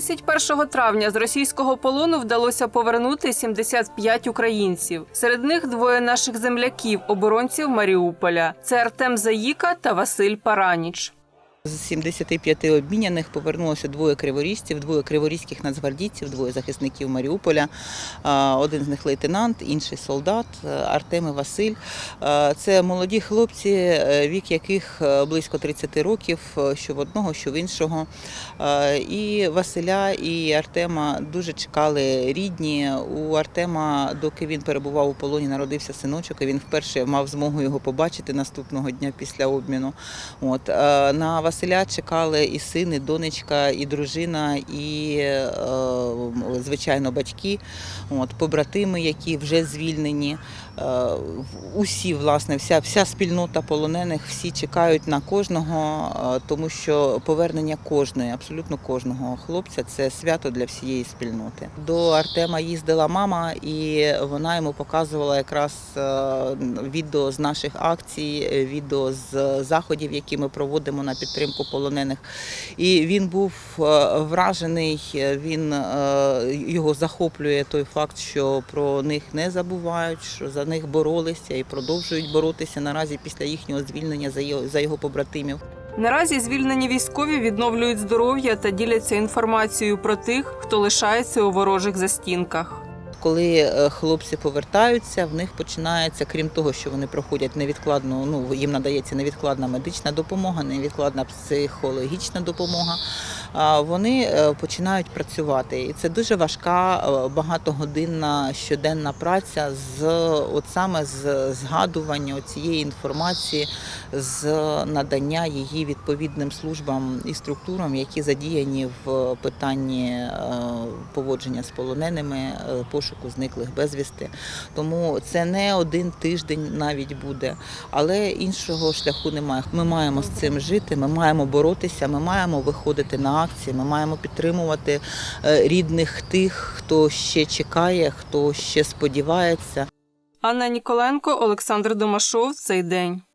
31 травня з російського полону вдалося повернути 75 українців. Серед них двоє наших земляків, оборонців Маріуполя. Це Артем Заїка та Василь Параніч. З 75 обміняних повернулося двоє криворізців, двоє криворізьких нацгвардійців, двоє захисників Маріуполя. Один з них лейтенант, інший солдат е, Артем і Василь. Це молоді хлопці, е, вік яких е, близько 30 років, е, що в одного, що в іншого. І Василя і Артема дуже чекали рідні. У Артема, доки він перебував у полоні, народився синочок, і він вперше мав змогу його побачити наступного дня після обміну. От е, на Василя чекали і син, і донечка, і дружина, і е, звичайно батьки, от побратими, які вже звільнені. Е, Усі, власне, вся, вся спільнота полонених, всі чекають на кожного, е, тому що повернення кожної, абсолютно кожного хлопця це свято для всієї спільноти. До Артема їздила мама, і вона йому показувала якраз відео з наших акцій, відео з заходів, які ми проводимо на підтримку полонених. І він був е, вражений. Він е, його захоплює той факт, що про них не забувають, що за них боролися і продовжують боротися наразі після їхнього звільнення за його побратимів. Наразі звільнені військові відновлюють здоров'я та діляться інформацією про тих, хто лишається у ворожих застінках. Коли е, хлопці повертаються, в них починається, крім того, що вони проходять невідкладну, ну їм надається невідкладна медична допомога, невідкладна психологічна допомога. Вони е, починають працювати, і це дуже важка е, багатогодинна щоденна праця з от саме з згадування цієї інформації, з надання її відповідним службам і структурам, які задіяні в питанні поводження з полоненими, е, пошуку зниклих безвісти. Тому це не один тиждень навіть буде, але іншого шляху немає. Ми маємо з цим жити, ми маємо боротися, ми маємо виходити на акції, ми маємо підтримувати е, рідних тих, хто ще чекає, хто ще сподівається. Анна Ніколенко, Олександр Домашов. Цей день.